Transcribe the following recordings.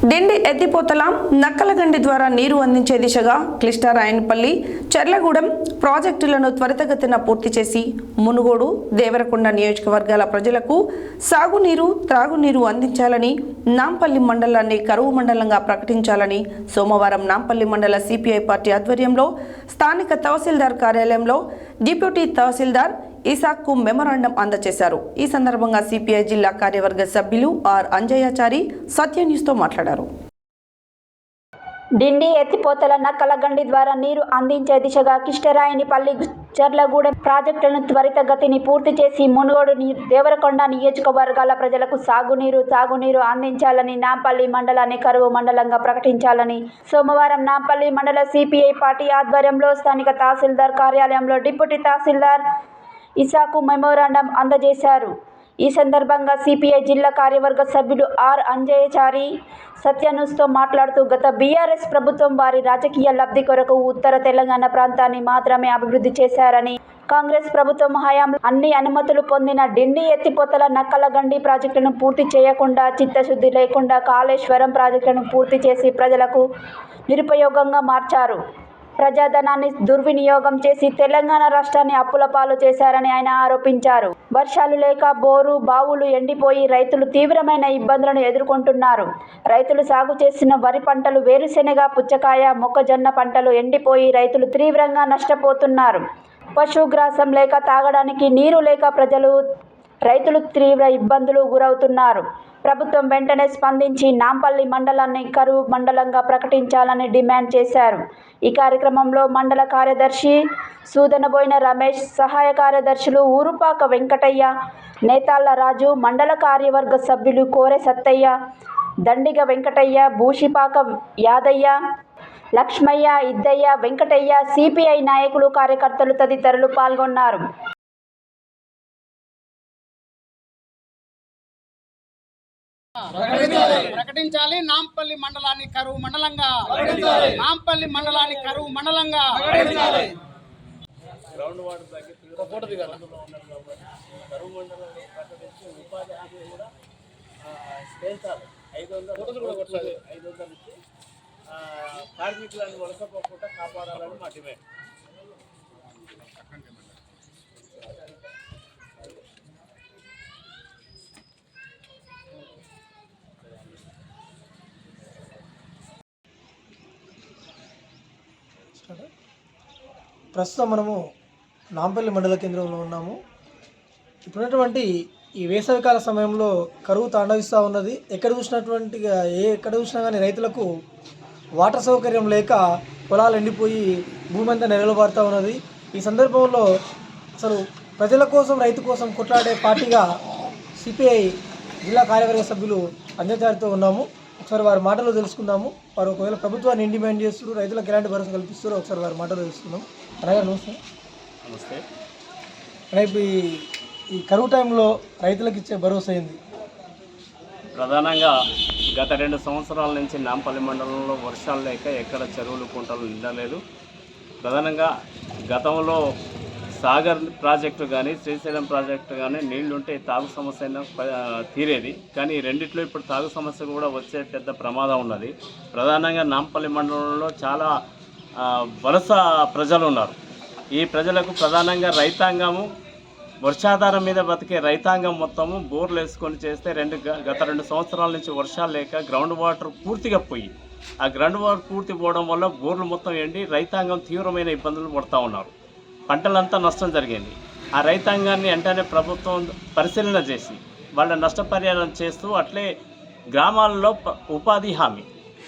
దిండి ఎత్తిపోతల నక్కలగండి ద్వారా నీరు అందించే దిశగా క్లిష్టారాయనపల్లి చెర్లగూడెం ప్రాజెక్టులను త్వరితగతిన పూర్తి చేసి మునుగోడు దేవరకొండ నియోజకవర్గాల ప్రజలకు సాగునీరు త్రాగునీరు అందించాలని నాంపల్లి మండలాన్ని కరువు మండలంగా ప్రకటించాలని సోమవారం నాంపల్లి మండల సిపిఐ పార్టీ ఆధ్వర్యంలో స్థానిక తహసీల్దార్ కార్యాలయంలో డిప్యూటీ తహసీల్దార్ ఇసాక్కు మెమరాండం అందజేశారు. ఈ సందర్భంగా సిపిఐ జిల్లా కార్యవర్గ సభ్యులు ఆర్ అంజయాచారి సత్య న్యూస్తో మాట్లాడారు. డిండి ఎత్తిపోతల నక్కలగండి ద్వారా నీరు అందించే దిశగా కిష్టరాయినిపల్లి చెర్లగూడెం ప్రాజెక్టులను త్వరితగతిని పూర్తి చేసి మునుగోడు దేవరకొండ నియోజకవర్గాల ప్రజలకు సాగునీరు తాగునీరు అందించాలని నాంపల్లి మండలాన్ని కరువు మండలంగా ప్రకటించాలని సోమవారం నాంపల్లి మండల సిపిఐ పార్టీ ఆధ్వర్యంలో స్థానిక తహసీల్దార్ కార్యాలయంలో డిప్యూటీ తహసీల్దార్ ఇసాకు మెమోరాండం అందజేశారు. ఈ సందర్భంగా సిపిఐ జిల్లా కార్యవర్గ సభ్యుడు ఆర్ అంజయచారి సత్యన్యూస్తో మాట్లాడుతూ గత బీఆర్ఎస్ ప్రభుత్వం వారి రాజకీయ లబ్ధి కొరకు ఉత్తర తెలంగాణ ప్రాంతాన్ని మాత్రమే అభివృద్ధి చేశారని కాంగ్రెస్ ప్రభుత్వం హయాంలో అన్ని అనుమతులు పొందిన డిండి ఎత్తిపోతల నక్కలగండి ప్రాజెక్టును పూర్తి చేయకుండా చిత్తశుద్ధి లేకుండా కాళేశ్వరం ప్రాజెక్టును పూర్తి చేసి ప్రజలకు నిరుపయోగంగా మార్చారు. ప్రజాధనాన్ని దుర్వినియోగం చేసి తెలంగాణ రాష్ట్రాన్ని అప్పుల పాలు చేశారని ఆయన ఆరోపించారు. వర్షాలు లేక బోరు బావులు ఎండిపోయి రైతులు తీవ్రమైన ఇబ్బందులను ఎదుర్కొంటున్నారు. రైతులు సాగు చేసిన వరి పంటలు వేరుశెనగ పుచ్చకాయ మొక్కజొన్న పంటలు ఎండిపోయి రైతులు తీవ్రంగా నష్టపోతున్నారు. పశుగ్రాసం లేక తాగడానికి నీరు లేక ప్రజలు రైతులు తీవ్ర ఇబ్బందులు గురవుతున్నారు. ప్రభుత్వం వెంటనే స్పందించి నాంపల్లి మండలాన్ని కరువు మండలంగా ప్రకటించాలని డిమాండ్ చేశారు. ఈ కార్యక్రమంలో మండల కార్యదర్శి సూదనబోయిన రమేష్ సహాయ కార్యదర్శులు ఊరుపాక వెంకటయ్య నేతాళ్ళ రాజు మండల కార్యవర్గ సభ్యులు కోరె సత్తయ్య దండిగ వెంకటయ్య భూషిపాక యాదయ్య లక్ష్మయ్య ఇద్దయ్య వెంకటయ్య సిపిఐ నాయకులు కార్యకర్తలు తదితరులు పాల్గొన్నారు. ప్రకటించాలి. నాంపల్లి మండలాన్ని కరువు మండలంగా. నాంపల్లి మండలాన్ని కరువు మండలంగా. కూడా కొట్టాలి. కార్మికులను వలసపోకుండా కాపాడాలని మా డిమాండ్. ప్రస్తుతం మనము నాంపల్లి మండల కేంద్రంలో ఉన్నాము. ఇప్పుడున్నటువంటి ఈ వేసవికాల సమయంలో కరువు తాండవిస్తూ ఉన్నది. ఎక్కడ చూసినటువంటి ఏ ఎక్కడ చూసినా కానీ రైతులకు వాటర్ సౌకర్యం లేక పొలాలు ఎండిపోయి భూమి అంతా నెలలుబారుతూ ఉన్నది. ఈ సందర్భంలో అసలు ప్రజల కోసం రైతు కోసం కొట్లాడే పార్టీగా సిపిఐ జిల్లా కార్యవర్గ సభ్యులు అంజచారితో ఉన్నాము. ఒకసారి వారి మాటలు తెలుసుకుందాము. వారు ఒకవేళ ప్రభుత్వాన్ని ఏం డిమాండ్ చేస్తారు రైతులకు ఎలాంటి భరోసా కల్పిస్తారో ఒకసారి వారి మాటలు తెలుసుకుందాం అనగా నమస్తే. నమస్తే. ఈ- ఈ కరువు టైంలో రైతులకు ఇచ్చే భరోసా ఏంది? ప్రధానంగా గత రెండు సంవత్సరాల నుంచి నాంపల్లి మండలంలో వర్షాలు లేక ఎక్కడ చెరువులు కుంటలు నిండలేదు. ప్రధానంగా గతంలో సాగర్ ప్రాజెక్టు కానీ శ్రీశైలం ప్రాజెక్టు కానీ నీళ్ళుంటే తాగు సమస్య అయినా తీరేది. కానీ రెండిట్లో ఇప్పుడు తాగు సమస్య కూడా వచ్చే పెద్ద ప్రమాదం ఉన్నది. ప్రధానంగా నాంపల్లి మండలంలో చాలా వలస ప్రజలు ఉన్నారు. ఈ ప్రజలకు ప్రధానంగా రైతాంగము వర్షాధారం మీద బతికే రైతాంగం మొత్తము బోర్లు వేసుకొని చేస్తే రెండు గత రెండు సంవత్సరాల నుంచి వర్షాలు లేక గ్రౌండ్ వాటర్ పూర్తిగా పోయి ఆ గ్రౌండ్ వాటర్ పూర్తి పోవడం వల్ల బోర్లు మొత్తం ఎండి రైతాంగం తీవ్రమైన ఇబ్బందులు పడుతూ ఉన్నారు. పంటలంతా నష్టం జరిగింది. ఆ రైతాంగాన్ని వెంటనే ప్రభుత్వం పరిశీలన చేసి వాళ్ళ నష్టపరిహారం చేస్తూ అట్లే గ్రామాల్లో ఉపాధి హామీ.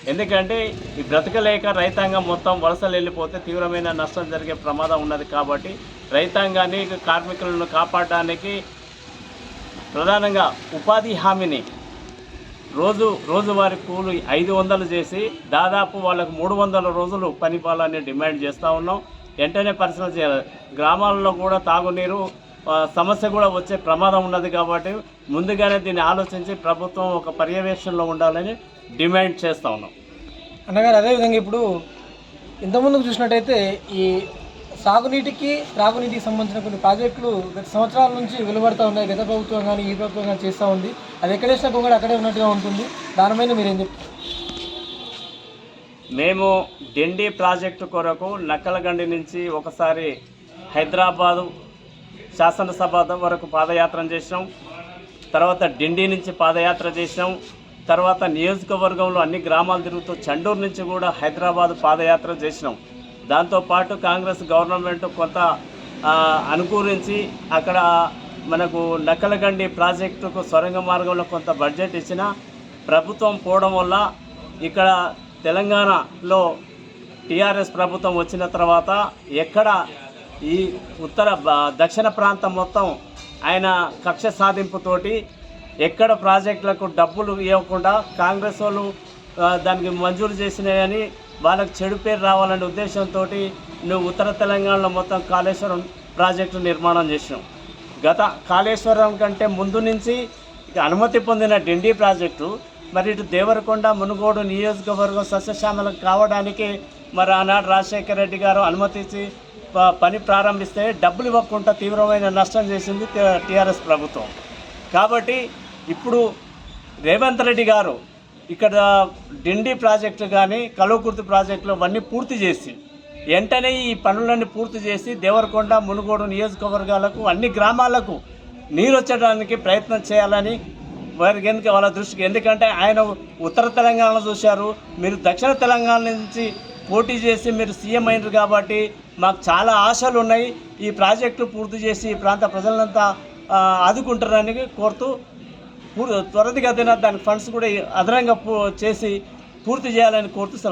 ఎందుకంటే ఈ బ్రతకలేక రైతాంగం మొత్తం వలసలు వెళ్ళిపోతే తీవ్రమైన నష్టం జరిగే ప్రమాదం ఉన్నది కాబట్టి రైతాంగాన్ని కార్మికులను కాపాడడానికి ప్రధానంగా ఉపాధి హామీని రోజు రోజువారి కూలి ఐదు వందలు చేసి దాదాపు వాళ్ళకు మూడు వందల రోజులు పనిపాలని డిమాండ్ చేస్తూ ఉన్నాం. వెంటనే పరిశీలన చేయాలి. గ్రామాల్లో కూడా తాగునీరు సమస్య కూడా వచ్చే ప్రమాదం ఉన్నది కాబట్టి ముందుగానే దీన్ని ఆలోచించి ప్రభుత్వం ఒక పర్యవేక్షణలో ఉండాలని డిమాండ్ చేస్తూ ఉన్నాం. అన్నగారు అదేవిధంగా ఇప్పుడు ఇంతకుముందుకు చూసినట్టయితే ఈ సాగునీటికి త్రాగునీటికి సంబంధించిన కొన్ని ప్రాజెక్టులు గత సంవత్సరాల నుంచి వెలువడుతూ ఉన్నాయి. గత ప్రభుత్వం కానీ ఈ ప్రభుత్వం కానీ చేస్తూ ఉంది. అది ఎక్కడ వేసినా కూడా అక్కడే ఉన్నట్టుగా ఉంటుంది. దానిపైన మీరు ఏం చెప్తారు? మేము డిండి ప్రాజెక్టు కొరకు నక్కలగండి నుంచి ఒకసారి హైదరాబాదు శాసనసభ వరకు పాదయాత్ర చేసినాం. తర్వాత డిండి నుంచి పాదయాత్ర చేసినాం. తర్వాత నియోజకవర్గంలో అన్ని గ్రామాలు తిరుగుతూ చండూరు నుంచి కూడా హైదరాబాద్ పాదయాత్ర చేసినాం. దాంతోపాటు కాంగ్రెస్ గవర్నమెంట్ కొంత అనుకూలించి అక్కడ మనకు నక్కలగండి ప్రాజెక్టుకు సొరంగ మార్గంలో కొంత బడ్జెట్ ఇచ్చిన ప్రభుత్వం పోవడం వల్ల ఇక్కడ తెలంగాణలో టీఆర్ఎస్ ప్రభుత్వం వచ్చిన తర్వాత ఎక్కడ ఈ ఉత్తర దక్షిణ ప్రాంతం మొత్తం ఆయన కక్ష సాధింపుతోటి ఎక్కడ ప్రాజెక్టులకు డబ్బులు ఇవ్వకుండా కాంగ్రెస్ వాళ్ళు దానికి మంజూరు చేసినాయని వాళ్ళకి చెడు పేరు రావాలనే ఉద్దేశంతో నువ్వు ఉత్తర తెలంగాణలో మొత్తం కాళేశ్వరం ప్రాజెక్టు నిర్మాణం చేసినావు. గత కాళేశ్వరం కంటే ముందు నుంచి అనుమతి పొందిన డిండి ప్రాజెక్టు మరి ఇటు దేవరకొండ మునుగోడు నియోజకవర్గం సస్యశ్యామలం కావడానికి మరి ఆనాడు రాజశేఖర రెడ్డి గారు అనుమతించి ప- పని ప్రారంభిస్తే డబ్బులు ఇవ్వకుండా తీవ్రమైన నష్టం చేసింది టీఆర్ఎస్ ప్రభుత్వం. కాబట్టి ఇప్పుడు రేవంత్ రెడ్డి గారు ఇక్కడ డిండి ప్రాజెక్టులు కానీ కలువకుర్తి ప్రాజెక్టులు అవన్నీ పూర్తి చేసి వెంటనే ఈ పనులన్నీ పూర్తి చేసి దేవరకొండ మునుగోడు నియోజకవర్గాలకు అన్ని గ్రామాలకు నీరు వచ్చడానికి ప్రయత్నం చేయాలని వారికి ఎందుకు వాళ్ళ దృష్టికి? ఎందుకంటే ఆయన ఉత్తర తెలంగాణలో చూశారు. మీరు దక్షిణ తెలంగాణ నుంచి పోటీ చేసి మీరు సీఎం అయినారు కాబట్టి మాకు చాలా ఆశలు ఉన్నాయి. ఈ ప్రాజెక్టు పూర్తి చేసి ఈ ప్రాంత ప్రజలంతా ఆదుకుంటారని కోరుతూ పూర్- త్వరితగతిన దానికి ఫండ్స్ కూడా అదనంగా పూ- చేసి పూర్తి చేయాలని కోరుతూ